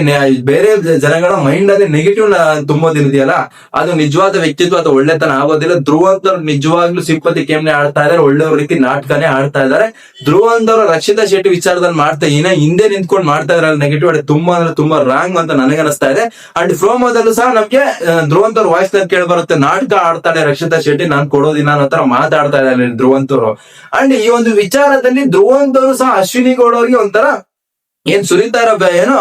ಬೇರೆ ಜನಗಳ ಮೈಂಡ್ ಅಲ್ಲಿ ನೆಗೆಟಿವ್ ತುಂಬೋದಿದೆಯಲ್ಲ ಅದು ನಿಜವಾದ ವ್ಯಕ್ತಿತ್ವ ಅಥವಾ ಒಳ್ಳೆತನ ಆಗೋದಿಲ್ಲ. ಧ್ರುವಂತರು ನಿಜವಾಗ್ಲೂ ಸಿಂಪತಿ ಕೇಮ್ನೆ ಆಡ್ತಾ ಇದಾರೆ, ಒಳ್ಳೆಯವ್ರ ರೀತಿ ನಾಟಕನೇ ಆಡ್ತಾ ಇದಾರೆ. ಧ್ರುವಂತವ್ರು ರಕ್ಷಿತಾ ಶೆಟ್ಟಿ ವಿಚಾರದಲ್ಲಿ ಮಾಡ್ತಾ ಇನ್ನ ಹಿಂದೆ ನಿಂತ್ಕೊಂಡು ಮಾಡ್ತಾ ಇದಾರೆ ನೆಗೆಟಿವ್ ತುಂಬಾ ಅಂದ್ರೆ ತುಂಬಾ ರಾಂಗ್ ಅಂತ ನನಗನ್ನಿಸ್ತಾ ಇದೆ. ಅಂಡ್ ಫ್ರೋಮೋದಲ್ಲೂ ಸಹ ನಮ್ಗೆ ಧ್ರುವಂತವ್ರ ವಾಯ್ಸ್ನಲ್ಲಿ ಕೇಳಿ ಬರುತ್ತೆ, ನಾಟಕ ಆಡ್ತಾಳೆ ರಕ್ಷಿತಾ ಶೆಟ್ಟಿ, ನಾನ್ ಕೊಡೋದಿಲ್ಲ ಅನ್ನೋ ತರ ಮಾತಾಡ್ತಾ ಇದ್ದಾರೆ ಧ್ರುವಂತವ್ರು ಅಂಡ್ ಈ ಒಂದು ವಿಚಾರದಲ್ಲಿ ಧ್ರುವಂತವರು ಸಹ ಅಶ್ವಿನಿ ಗೌಡ ಅವರಿಗೆ ಒಂಥರ ಏನ್ ಸುರಿತಾ ಏನು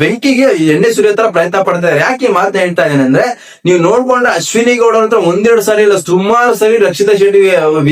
ಬೆಂಕಿಗೆ ಎಣ್ಣೆ ಸುರಿಯೋ ತರ ಪ್ರಯತ್ನ ಪಡ್ತಾರೆ ಯಾಕೆ ಮಾತು ಹೇಳ್ತಾ ಏನಂದ್ರೆ ನೀವು ನೋಡ್ಕೊಂಡ್ರೆ ಅಶ್ವಿನಿ ಗೌಡ ಹತ್ರ ಒಂದೆರಡು ಸಾರಿ ಇಲ್ಲ, ಸುಮಾರು ಸರಿ ರಕ್ಷಿತಾ ಶೆಟ್ಟಿ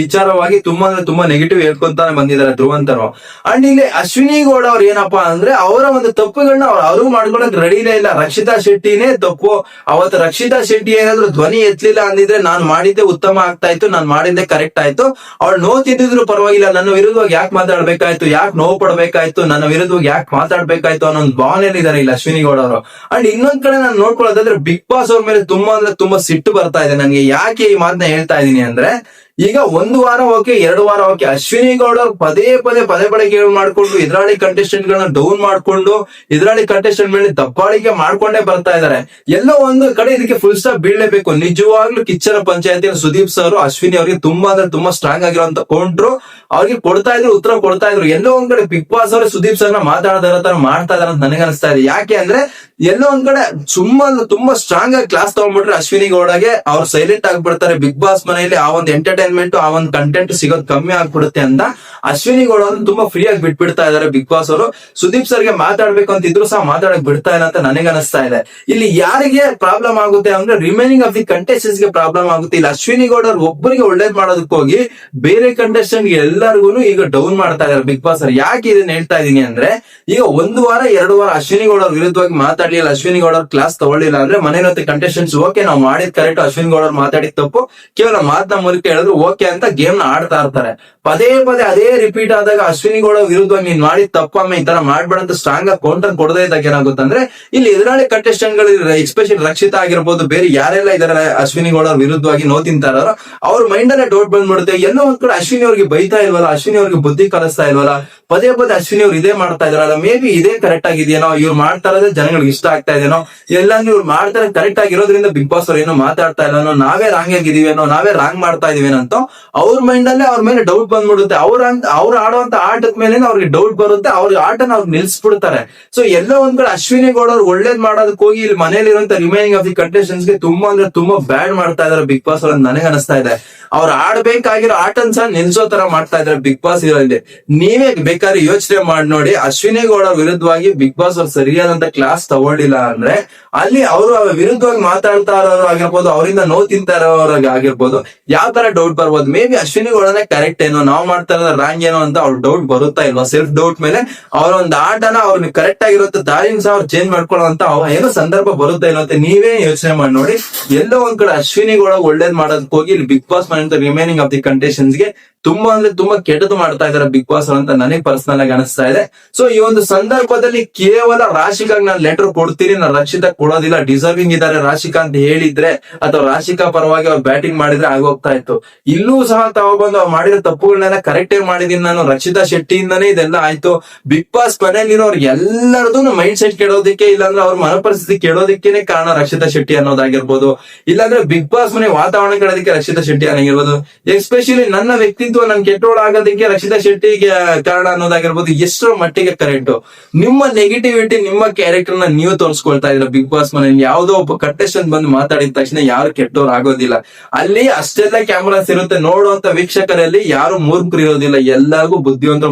ವಿಚಾರವಾಗಿ ತುಂಬಾ ಅಂದ್ರೆ ತುಂಬಾ ನೆಗೆಟಿವ್ ಹೇಳ್ಕೊಂತಾನೆ ಬಂದಿದ್ದಾರೆ ಧ್ರುವಂತರು. ಅಂಡ್ ಇಲ್ಲಿ ಅಶ್ವಿನಿ ಗೌಡ ಅವ್ರು ಏನಪ್ಪಾ ಅಂದ್ರೆ, ಅವರ ಒಂದು ತಪ್ಪುಗಳನ್ನ ಅವ್ರು ಅವರು ಮಾಡ್ಕೊಳಕ್ ರೆಡಿನೇ ಇಲ್ಲ ರಕ್ಷಿತಾ ಶೆಟ್ಟಿನೇ ತಪ್ಪು. ಅವತ್ತು ರಕ್ಷಿತಾ ಶೆಟ್ಟಿ ಏನಾದ್ರು ಧ್ವನಿ ಎತ್ತಲಿಲ್ಲ ಅಂದಿದ್ರೆ ನಾನು ಮಾಡಿದ್ದೆ ಉತ್ತಮ ಆಗ್ತಾ ಇತ್ತು, ನಾನು ಮಾಡಿದ್ದೆ ಕರೆಕ್ಟ್ ಆಯ್ತು. ಅವ್ಳು ನೋವು ತಿದ್ದಿದ್ರು ಪರವಾಗಿಲ್ಲ. ನನ್ನ ವಿರುದ್ಧವಾಗಿ ಯಾಕೆ ಮಾತಾಡ್ಬೇಕಾಯ್ತು? ಯಾಕೆ ನೋವು ಪಡ್ಬೇಕಾಯ್ತು? ನನ್ನ ವಿರುದ್ಧವಾಗಿ ಯಾಕೆ ಮಾತಾಡ್ಬೇಕಾಯ್ತು ಅನ್ನೋ ಒಂದು ಭಾವನೆಯಲ್ಲಿ ಇದಾರೆ ಇಲ್ಲಿ ಅಶ್ವಿನಿ ಗೌಡ ಅವರು ಅಂಡ್ ಇನ್ನೊಂದ್ ಕಡೆ ನಾನು ನೋಡ್ಕೊಳ್ಳೋದಾದ್ರೆ ಬಿಗ್ ಬಾಸ್ ಅವ್ರ ಮೇಲೆ ತುಂಬಾ ಅಂದ್ರೆ ತುಂಬಾ ಸಿಟ್ಟು ಬರ್ತಾ ಇದೆ. ನನಗೆ ಯಾಕೆ ಈ ಮಾತನ್ನ ಹೇಳ್ತಾ ಇದೀನಿ ಅಂದ್ರೆ ಈಗ ಒಂದು ವಾರ ಓಕೆ ಎರಡು ವಾರ ಓಕೆ ಅಶ್ವಿನಿ ಗೌಡ ಪದೇ ಪದೇ ಪದೇ ಪದೇ ಗೇಮ್ ಮಾಡ್ಕೊಂಡು, ಎದುರಾಳಿ ಕಂಟೆಸ್ಟೆಂಟ್ ಗಳನ್ನ ಡೌನ್ ಮಾಡ್ಕೊಂಡು, ಎದುರಾಳಿ ಕಂಟೆಸ್ಟೆಂಟ್ ಮೇಲೆ ದಬ್ಬಾಳಿಕೆ ಮಾಡ್ಕೊಂಡೇ ಬರ್ತಾ ಇದಾರೆ ಎಲ್ಲೋ ಒಂದು ಕಡೆ ಇದಕ್ಕೆ ಫುಲ್ ಸ್ಟಾಪ್ ಬೀಳಲೇಬೇಕು. ನಿಜವಾಗ್ಲೂ ಕಿಚ್ಚನ ಪಂಚಾಯತಿ ಸುದೀಪ್ ಸರ್, ಅಶ್ವಿನಿ ಅವರಿಗೆ ತುಂಬಾ ಅಂದ್ರೆ ತುಂಬಾ ಸ್ಟ್ರಾಂಗ್ ಆಗಿರುವಂತ ಕೌಂಟ್ರು ಅವ್ರಿಗೆ ಕೊಡ್ತಾ ಇದ್ರು, ಉತ್ತರ ಕೊಡ್ತಾ ಇದ್ರು. ಎಲ್ಲೋ ಒಂದ್ ಕಡೆ ಬಿಗ್ ಬಾಸ್ ಅವರು ಸುದೀಪ್ ಸರ್ನ ಮಾತಾಡದಾರ ತರ ಮಾಡ್ತಾ ಇದಾರೆ ಅಂತ ನನಗೆ ಅನಿಸ್ತಾ ಇದೆ. ಯಾಕೆ ಅಂದ್ರೆ, ಎಲ್ಲೋ ಒಂದ್ ಕಡೆ ಸುಮ್ಮ ತುಂಬಾ ಸ್ಟ್ರಾಂಗ್ ಆಗಿ ಕ್ಲಾಸ್ ತಗೊಂಡ್ಬಿಟ್ರೆ ಅಶ್ವಿನಿ ಗೌಡಗೆ ಅವ್ರು ಸೈಲೆಂಟ್ ಆಗ್ಬಿಡ್ತಾರೆ. ಬಿಗ್ ಬಾಸ್ ಮನೆಯಲ್ಲಿ ಆ ಒಂದು ಎಂಟರ್ಟೈನ್ಮೆಂಟ್ ಆ ಒಂದು ಕಂಟೆಂಟ್ ಸಿಗೋದು ಕಮ್ಮಿ ಆಗ್ಬಿಡುತ್ತೆ ಅಂತ ಅಶ್ವಿನಿ ಗೌಡ ತುಂಬಾ ಫ್ರೀ ಆಗಿ ಬಿಟ್ಬಿಡ್ತಾ ಇದಾರೆ ಬಿಗ್ ಬಾಸ್ ಅವರು. ಸುದೀಪ್ ಸರ್ಗೆ ಮಾತಾಡ್ಬೇಕು ಅಂತ ಇದ್ರು ಸಹ ಮಾತಾಡಕ್ ಬಿಡ್ತಾ ಇಲ್ಲ ಅಂತ ನನಗೆ ಅನಿಸ್ತಾ ಇದೆ. ಇಲ್ಲಿ ಯಾರಿಗೆ ಪ್ರಾಬ್ಲಮ್ ಆಗುತ್ತೆ ಅಂದ್ರೆ ರಿಮೈನಿಂಗ್ ಆಫ್ ದಿ ಕಂಟೆಸ್ಟೆಂಟ್ಸ್ಗೆ ಪ್ರಾಬ್ಲಮ್ ಆಗುತ್ತೆ. ಇಲ್ಲಿ ಅಶ್ವಿನಿ ಗೌಡ ಒಬ್ಬರಿಗೆ ಒಳ್ಳೇದ್ ಮಾಡೋದಕ್ಕೆ ಹೋಗಿ ಬೇರೆ ಕಂಟೆಸ್ಟೆಂಟ್ ಎಲ್ಲರಿಗೂ ಈಗ ಡೌನ್ ಮಾಡ್ತಾ ಇದಾರೆ ಬಿಗ್ ಬಾಸ್ ಅವ್ರು. ಯಾಕೆ ಇದನ್ನ ಹೇಳ್ತಾ ಇದೀನಿ ಅಂದ್ರೆ ಈಗ ಒಂದು ವಾರ, ಎರಡು ವಾರ ಅಶ್ವಿನಿ ಗೌಡ ವಿರುದ್ಧವಾಗಿ ಮಾತಾಡ್ಲಿಲ್ಲ ಅಶ್ವಿನಿ ಗೌಡ ಕ್ಲಾಸ್ ತಗೊಳ್ಳಿಲ್ಲ ಅಂದ್ರೆ ಮನೆಯಲ್ಲಿ ಕಂಟೆಸ್ಟೆಂಟ್ಸ್ ಓಕೆ, ನಾವು ಮಾಡಿದ್ ಕರೆಕ್ಟ್ ಅಶ್ವಿನಿ ಗೌಡ ಅವ್ರು ಮಾತಾಡಿದ ತಪ್ಪು. ಕೇವಲ ಮಾತನ್ನ ಮೂಲಕ ಹೇಳಿದ್ರು ಓಕೆ ಅಂತ ಗೇಮ್ನ ಆಡ್ತಾ ಇರ್ತಾರೆ. ಪದೇ ಪದೇ ಅದೇ ರಿಪೀಟ್ ಆದಾಗ ಅಶ್ವಿನಿಗಳ ವಿರುದ್ಧ ನೀನ್ ಮಾಡಿದ ತಪ್ಪಮ್ಮ ಈ ತರ ಮಾಡ್ಬೇಡ ಸ್ಟ್ರಾಂಗ್ ಆಗಿ ಕೌಂಟರ್ ಕೊಡದೇ ಇದ್ದಾಗ ಏನಾಗುತ್ತೆ ಅಂದ್ರೆ, ಇಲ್ಲಿ ಎದುರಾಳಿ ಕಂಟೆಸ್ಟೆಂಟ್ಗಳು ಎಸ್ಪೆಷಲಿ ರಕ್ಷಿತ ಆಗಿರ್ಬೋದು, ಬೇರೆ ಯಾರೆಲ್ಲ ಇದಾರೆ ಅಶ್ವಿನಿ ಗೌಡ ವಿರುದ್ಧವಾಗಿ ನೋ ತಿಂತಾರೋ ಅವ್ರ ಮೈಂಡ್ ಅಲ್ಲೇ ಡೌಟ್ ಬಂದ್ಬಿಡುತ್ತೆ. ಎಲ್ಲೋ ಒಂದ್ ಕಡೆ ಅಶ್ವಿನಿ ಅವ್ರಿಗೆ ಬೈತಾ ಇಲ್ವಲ್ಲ, ಅಶ್ವಿನಿ ಅವ್ರಿಗೆ ಬುದ್ಧಿ ಕಲಿಸ್ತಾ ಇಲ್ವಲ್ಲ, ಪದೇ ಪದೇ ಅಶ್ವಿನಿ ಅವ್ರು ಇದೇ ಮಾಡ್ತಾ ಇದಾರಲ್ಲ ಮೇ ಬಿ ಇದೇ ಕರೆಕ್ಟ್ ಆಗಿದೆಯೇನೋ, ಇವ್ರು ಮಾಡ್ತಾ ಇರೋದೇ ಜನಗಳಿಗೆ ಇಷ್ಟ ಆಗ್ತಾ ಇದೇನೋ ಎಲ್ಲ ಇವ್ರು ಮಾಡ್ತಾರೆ ಕರೆಕ್ಟ್ ಆಗಿರೋದ್ರಿಂದ ಬಿಗ್ ಬಾಸ್ ಅವ್ರು ಏನೋ ಮಾತಾಡ್ತಾ ಇಲ್ಲನೋ ನಾವೇ ರಾಂಗ್ ಆಗಿದೀವೇನೋ ನಾವೇ ರಾಂಗ್ ಮಾಡ್ತಾ ಇದೀವೇನಂತ ಅವ್ರ ಮೈಂಡ್ ಅಲ್ಲೇ ಅವ್ರ ಮೇಲೆ ಡೌಟ್ ಬಂದ್ಬಿಡುತ್ತೆ. ಅವ್ರ ಅಂತ, ಅವ್ರು ಆಡುವಂತ ಆಟದ ಮೇಲೆ ಅವ್ರಿಗೆ ಡೌಟ್ ಬರುತ್ತೆ. ಅವ್ರ ಆಟನ ಅವ್ರು ನಿಲ್ಸ್ಬಿಡ್ತಾರೆ. ಸೊ ಎಲ್ಲೋ ಒಂದ್ ಕಡೆ ಅಶ್ವಿನಿ ಗೌಡ ಅವ್ರು ಒಳ್ಳೇದ್ ಮಾಡೋದಕ್ಕೆ ಹೋಗಿ ಇಲ್ಲಿ ಮನೇಲಿರುವಂತ ರಿಮೈನಿಂಗ್ ಆಫ್ ದಿ ಕಂಟೆಸ್ಟೆಂಟ್ಸ್ಗೆ ತುಂಬಾ ಅಂದ್ರೆ ತುಂಬಾ ಬ್ಯಾಡ್ ಮಾಡ್ತಾ ಇದಾರೆ ಬಿಗ್ ಬಾಸ್ ಅವ್ರ ನನಗೆ ಅನಿಸ್ತಾ ಇದೆ. ಅವ್ರು ಆಡ್ಬೇಕಾಗಿರೋ ಆಟನ್ ಸಹ ನಿಲ್ಸೋ ತರ ಮಾಡ್ತಾ ಇದಾರೆ ಬಿಗ್ ಬಾಸ್ ಇರೋದಿಲ್ಲ ನೀವೇ ಬೇಕಾದ್ರೆ ಯೋಚನೆ ಮಾಡಿ ನೋಡಿ, ಅಶ್ವಿನಿ ಗೌಡ ವಿರುದ್ಧವಾಗಿ ಬಿಗ್ ಬಾಸ್ ಅವ್ರು ಸರಿಯಾದಂತ ಕ್ಲಾಸ್ ತಗೊಂಡಿಲ್ಲ ಅಂದ್ರೆ ಅಲ್ಲಿ ಅವರು ವಿರುದ್ಧವಾಗಿ ಮಾತಾಡ್ತಾ ಇರೋರು ಆಗಿರ್ಬೋದು, ಅವರಿಂದ ನೋ ತಿಂತಾ ಇರೋರಾಗಿರ್ಬೋದು ಯಾವ ತರ ಡೌಟ್ ಬರ್ಬೋದು. ಮೇ ಬಿ ಅಶ್ವಿನಿ ಗೌಡನೇ ಕರೆಕ್ಟ್ ಏನೋ, ನಾವು ಮಾಡ್ತಾ ಇರೋದ್ರ ರಾಂಗ್ ಏನೋ ಅಂತ ಅವ್ರ ಡೌಟ್ ಬರುತ್ತಾ ಇಲ್ವಾ? ಸೆಲ್ಫ್ ಡೌಟ್ ಮೇಲೆ ಅವ್ರ ಒಂದು ಆಟನ ಅವ್ರನ್ನ ಕರೆಕ್ಟ್ ಆಗಿರುತ್ತೆ ದಾರಿನ ಸಹ ಅವ್ರು ಚೇಂಜ್ ಮಾಡ್ಕೊಳ್ಳೋ ಅಂತ ಏನೋ ಸಂದರ್ಭ ಬರುತ್ತಾ ಇಲ್ಲ ಅಂತ ನೀವೇ ಯೋಚನೆ ಮಾಡಿ ನೋಡಿ. ಎಲ್ಲೋ ಒಂದ್ ಕಡೆ ಅಶ್ವಿನಿ ಗೌಡ ಒಳ್ಳೇದ್ ಮಾಡೋದಕ್ಕೆ ಹೋಗಿ ಇಲ್ಲಿ ಬಿಗ್ ಬಾಸ್ ಮನೆ ರಿಮೈನಿಂಗ್ ಆಫ್ ದಿ ಕಂಡೀಷನ್ಸ್ಗೆ ತುಂಬಾ ಅಂದ್ರೆ ತುಂಬಾ ಕೆಟ್ಟದು ಮಾಡ್ತಾ ಇದಾರೆ ಬಿಗ್ ಬಾಸ್ ಅಂತ ನನಗೆ ಪರ್ಸನಲ್ ಆಗಿ ಅನಿಸ್ತಾ ಇದೆ. ಸೊ ಈ ಒಂದು ಸಂದರ್ಭದಲ್ಲಿ ಕೇವಲ ರಾಶಿಕಾಗ್ ನಾನು ಲೆಟರ್ ಕೊಡ್ತೀನಿ, ನಾನು ರಕ್ಷಿತಾ ಕೊಡೋದಿಲ್ಲ ಡಿಸರ್ವಿಂಗ್ ಇದಾರೆ ರಾಶಿಕಾ ಅಂತ ಹೇಳಿದ್ರೆ ಅಥವಾ ರಾಶಿಕಾ ಪರವಾಗಿ ಅವ್ರು ಬ್ಯಾಟಿಂಗ್ ಮಾಡಿದ್ರೆ ಆಗೋಗ್ತಾ ಇತ್ತು. ಇಲ್ಲೂ ಸಹ ತಗೊಬಂದು ಅವ್ರು ಮಾಡಿರೋ ತಪ್ಪುಗಳನ್ನೆಲ್ಲ ಕರೆಕ್ಟ್ ಮಾಡಿದೀನಿ ನಾನು, ರಕ್ಷಿತಾ ಶೆಟ್ಟಿಯಿಂದನೇ ಇದೆಲ್ಲ ಆಯ್ತು. ಬಿಗ್ ಬಾಸ್ ಮನೆಯಲ್ಲಿರೋರು ಎಲ್ಲರದೂ ಮೈಂಡ್ ಸೆಟ್ ಕೆಡೋದಕ್ಕೆ ಇಲ್ಲಾಂದ್ರೆ ಅವ್ರ ಮನಪರಿಸ್ಥಿತಿ ಕೇಳೋದಿಕ್ಕೆನೆ ಕಾರಣ ರಕ್ಷಿತಾ ಶೆಟ್ಟಿ ಅನ್ನೋದಾಗಿರ್ಬೋದು. ಇಲ್ಲಾಂದ್ರೆ ಬಿಗ್ ಬಾಸ್ ಮನೆ ವಾತಾವರಣ ಕೆಡೋದಕ್ಕೆ ರಕ್ಷಿತಾ ಶೆಟ್ಟಿ ಆಗಿರ್ಬೋದು ಎಸ್ಪೆಷಲಿ ನನ್ನ ವ್ಯಕ್ತಿತ್ವ ನನ್ ಕೆಟ್ಟೋಳಾಗೋದಕ್ಕೆ ರಕ್ಷಿತಾ ಶೆಟ್ಟಿಗೆ ಕಾರಣ ಅನ್ನೋದಾಗಿರ್ಬೋದು ಎಷ್ಟರ ಮಟ್ಟಿಗೆ ಕರೆಂಟ್ ನಿಮ್ಮ ನೆಗೆಟಿವಿಟಿ ನಿಮ್ಮ ಕ್ಯಾರೆಕ್ಟರ್ನ ನೀವು ತೋರಿಸ್ಕೊಳ್ತಾ ಇದ್ರ ಬಿಗ್ ಬಾಸ್ ಮನೆ? ಯಾವ್ದೋ ಒಬ್ಬ ಕಂಟೆಸ್ಟೆಂಟ್ ಬಂದು ಮಾತಾಡಿದ ತಕ್ಷಣ ಯಾರು ಕೆಟ್ಟೋರ್ ಆಗೋದಿಲ್ಲ. ಅಲ್ಲಿ ಅಷ್ಟೆಲ್ಲ ಕ್ಯಾಮರಾಸ್ ಇರುತ್ತೆ. ನೋಡುವಂತ ವೀಕ್ಷಕರಲ್ಲಿ ಯಾರು ಮೂರ್ಖರು ಇರೋದಿಲ್ಲ. ಎಲ್ಲರಿಗೂ ಬುದ್ಧಿವಂತ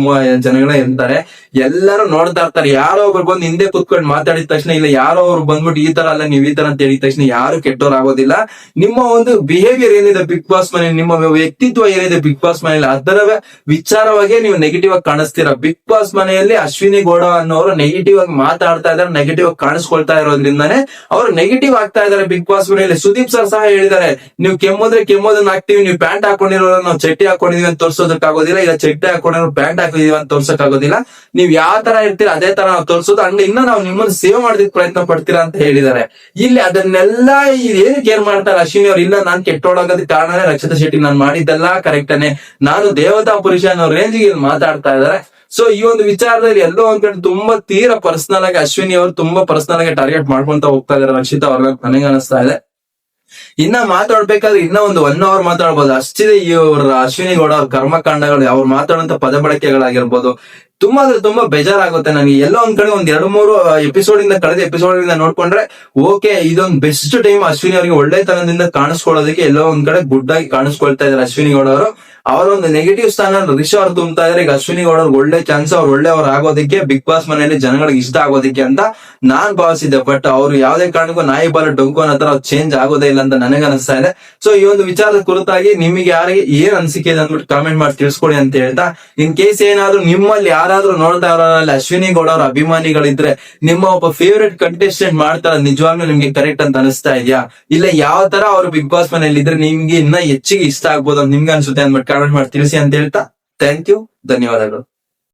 ಜನಗಳೇ ಇರ್ತಾರೆ. ಎಲ್ಲರೂ ನೋಡ್ತಾ ಇರ್ತಾರೆ. ಯಾರೋ ಒಬ್ರು ಬಂದು ಹಿಂದೆ ಕುತ್ಕೊಂಡು ಮಾತಾಡಿದ ತಕ್ಷಣ ಇಲ್ಲ, ಯಾರೋ ಅವ್ರು ಬಂದ್ಬಿಟ್ಟು ಈ ತರ ಅಲ್ಲ, ನೀವ್ ಈ ತರ ಅಂತ ಹೇಳಿದ ತಕ್ಷಣ ಯಾರು ಕೆಟ್ಟೋರ್ ಆಗೋದಿಲ್ಲ. ನಿಮ್ಮ ಒಂದು ಬಿಹೇವಿಯರ್ ಏನಿದೆ ಬಿಗ್ ಬಾಸ್ ಮನೆ? ನಿಮ್ಮ ವ್ಯಕ್ತಿತ್ವ ಏನಿದೆ ಬಿಗ್ ಬಾಸ್ ಮನೆಯಲ್ಲಿ. ಅದರ ವಿಚಾರವಾಗಿ ನೀವು ನೆಗೆಟಿವ್ ಆಗಿ ಕಾಣಿಸ್ತೀರಾ? ಬಿಗ್ ಬಾಸ್ ಮನೆಯಲ್ಲಿ ಅಶ್ವಿನಿ ಗೌಡ ಅನ್ನೋರು ನೆಗೆಟಿವ್ ಆಗಿ ಮಾತಾಡ್ತಾ ಇದಾರೆ ನೆಗೆಟಿವ್ ಆಗಿ ಕಾಣಿಸ್ಕೊಳ್ತಾ ಇರೋದ್ರಿಂದಾನೆ ಅವ್ರು ನೆಗೆಟಿವ್ ಆಗ್ತಾ ಇದಾರೆ ಬಿಗ್ ಬಾಸ್ ಮನೆಯಲ್ಲಿ. ಸುದೀಪ್ ಸರ್ ಸಹ ಹೇಳಿದ್ದಾರೆ, ನೀವು ಕೆಮ್ಮೋದ್ರೆ ಕೆಮ್ಮೋದನ್ನ ಹಾಕ್ತೀವಿ, ನೀವು ಪ್ಯಾಂಟ್ ಹಾಕೊಂಡಿರೋ ನಾವು ಚಟ್ಟಿ ಹಾಕೊಂಡಿದೀವಿ ಅಂತ ತೋರ್ಸೋದಕ್ಕಾಗೋದಿಲ್ಲ, ಇಲ್ಲ ಚಟ್ಟಿ ಹಾಕೊಂಡಿರೋ ಪ್ಯಾಂಟ್ ಹಾಕಿದೀವಿ ಅಂತ ತೋರ್ಸಕ್ ಆಗೋದಿಲ್ಲ ನೀವ್ ಯಾವ ತರ ಇರ್ತೀರ, ಅದೇ ತರ ನಾವು ತೋರಿಸೋದು. ಹಂಗ ಇನ್ನ ನಾವು ನಿಮ್ಮನ್ನ ಸೇವ್ ಮಾಡೋದಕ್ಕೆ ಪ್ರಯತ್ನ ಪಡ್ತೀರಾ ಅಂತ ಹೇಳಿದ್ದಾರೆ. ಇಲ್ಲಿ ಅದನ್ನೆಲ್ಲ ಏನು ಕೇರ್ ಮಾಡ್ತಾರೆ ಅಶ್ವಿನಿ ಅವ್ರು ಇಲ್ಲ, ನಾನ್ ಕೆಟ್ಟೋಡೋಗೋದಕ್ಕೆ ಕಾರಣನೇ ರಕ್ಷಿತಾ ಶೆಟ್ಟಿ ನಾನು ಮಾಡಿದ್ದೆಲ್ಲ ಕರೆಕ್ಟನೇ ನಾನು ದೇವತಾ ಪುರುಷ ಅನ್ನೋ ರೇಂಜ್ಗೆ ಮಾತಾಡ್ತಾ ಇದಾರೆ ಸೊ ಈ ಒಂದು ವಿಚಾರದಲ್ಲಿ ಎಲ್ಲೋ ಒಂದ್ ಕಡೆ ತುಂಬಾ ತೀರಾ ಪರ್ಸನಲ್ ಆಗಿ ಅಶ್ವಿನಿ ಅವರು ತುಂಬಾ ಪರ್ಸನಲ್ ಆಗಿ ಟಾರ್ಗೆಟ್ ಮಾಡ್ಕೊಂತ ಹೋಗ್ತಾ ಇದಾರೆ ರಕ್ಷಿತ ಅವ್ರ ನನಗೆ ಅನಿಸ್ತಾ ಇದೆ. ಇನ್ನ ಮಾತಾಡ್ಬೇಕಾದ್ರೆ ಇನ್ನ ಒಂದು ಒನ್ ಅವರ್ ಮಾತಾಡ್ಬೋದು. ಅಷ್ಟಿದೆ ಇವ್ರ ಅಶ್ವಿನಿ ಗೌಡ ಅವ್ರ ಕರ್ಮಕಾಂಡಗಳು, ಅವ್ರು ಮಾತಾಡುವಂತ ಪದ ಬಳಕೆಗಳಾಗಿರ್ಬೋದು ತುಂಬಾ ಅಂದ್ರೆ ತುಂಬಾ ಬೇಜಾರಾಗುತ್ತೆ ನನಗೆ. ಎಲ್ಲೋ ಒಂದ್ ಕಡೆ ಒಂದ್ ಎರಡು ಮೂರು ಎಪಿಸೋಡ್ ಇಂದ ಕಳೆದ ಎಪಿಸೋಡ್ ಇಂದ ನೋಡ್ಕೊಂಡ್ರೆ ಓಕೆ ಇದೊಂದು ಬೆಸ್ಟ್ ಟೈಮ್ ಅಶ್ವಿನಿ ಅವರಿಗೆ ಒಳ್ಳೆತನದಿಂದ ಕಾಣಿಸ್ಕೊಳ್ಳೋದಕ್ಕೆ ಎಲ್ಲೋ ಒಂದ್ ಕಡೆ ಗುಡ್ ಆಗಿ ಕಾಣಿಸ್ಕೊಳ್ತಾ ಇದಾರೆ ಅಶ್ವಿನಿ ಗೌಡ ಅವರು. ಅವರ ಒಂದು ನೆಗೆಟಿವ್ ಸ್ಥಾನ ರಿಷ್ ಅವ್ರು ತುಂಬ್ತಾ ಇದ್ರೆ. ಈಗ ಅಶ್ವಿನಿ ಗೌಡ ಒಳ್ಳೆ ಚಾನ್ಸ್ ಅವ್ರು ಒಳ್ಳೆಯವ್ರು ಆಗೋದಕ್ಕೆ ಬಿಗ್ ಬಾಸ್ ಮನೆಯಲ್ಲಿ ಜನಗಳಿಗೆ ಇಷ್ಟ ಆಗೋದಕ್ಕೆ ಅಂತ ನಾನ್ ಭಾವಿಸಿದ್ದೆ. ಬಟ್ ಅವ್ರು ಯಾವುದೇ ಕಾರಣಕ್ಕೂ ನಾಯಿ ಬಾಲ ಡೊಂಕು ಅನ್ನೋ ತರ ಚೇಂಜ್ ಆಗೋದೇ ಇಲ್ಲ ಅಂತ ನನಗೆ ಅನಿಸ್ತಾ ಇದೆ. ಸೊ ಈ ಒಂದು ವಿಚಾರದ ಕುರಿತಾಗಿ ನಿಮಗೆ ಯಾರಿಗೆ ಏನ್ ಅನಿಸಿಕೆ ಇದೆ ಅಂದ್ಬಿಟ್ಟು ಕಾಮೆಂಟ್ ಮಾಡಿ ತಿಳಿಸ್ಕೊಡಿ ಅಂತ ಹೇಳ್ತಾ ಇನ್ ಕೇಸ್ ಏನಾದ್ರು ನಿಮ್ಮಲ್ಲಿ ಯಾರಾದ್ರೂ ನೋಡ್ತಾ ಇರೋರಲ್ಲಿ ಅಶ್ವಿನಿ ಗೌಡ ಅವ್ರ ಅಭಿಮಾನಿಗಳಿದ್ರೆ ನಿಮ್ಮ ಒಬ್ಬ ಫೇವರೆಟ್ ಕಂಟೆಸ್ಟೆಂಟ್ ಮಾಡ್ತಾರ ನಿಜವಾಗ್ಲೂ ನಿಮ್ಗೆ ಕರೆಕ್ಟ್ ಅಂತ ಅನಿಸ್ತಾ ಇದೆಯಾ? ಇಲ್ಲ ಯಾವ ತರ ಅವ್ರು ಬಿಗ್ ಬಾಸ್ ಮನೆಯಲ್ಲಿ ಇದ್ರೆ ನಿಮ್ಗೆ ಇನ್ನ ಹೆಚ್ಚಿಗೆ ಇಷ್ಟ ಆಗ್ಬೋದು ಅಂತ ನಿಮ್ಗೆ ಅನ್ಸುತ್ತೆ ಅಂದ್ಬಿಟ್ಟು ಕಾಮೆಂಟ್ ಮಾಡಿ ತಿಳಿಸಿ ಅಂತ ಹೇಳ್ತಾ ಥ್ಯಾಂಕ್ ಯು ಧನ್ಯವಾದಗಳು.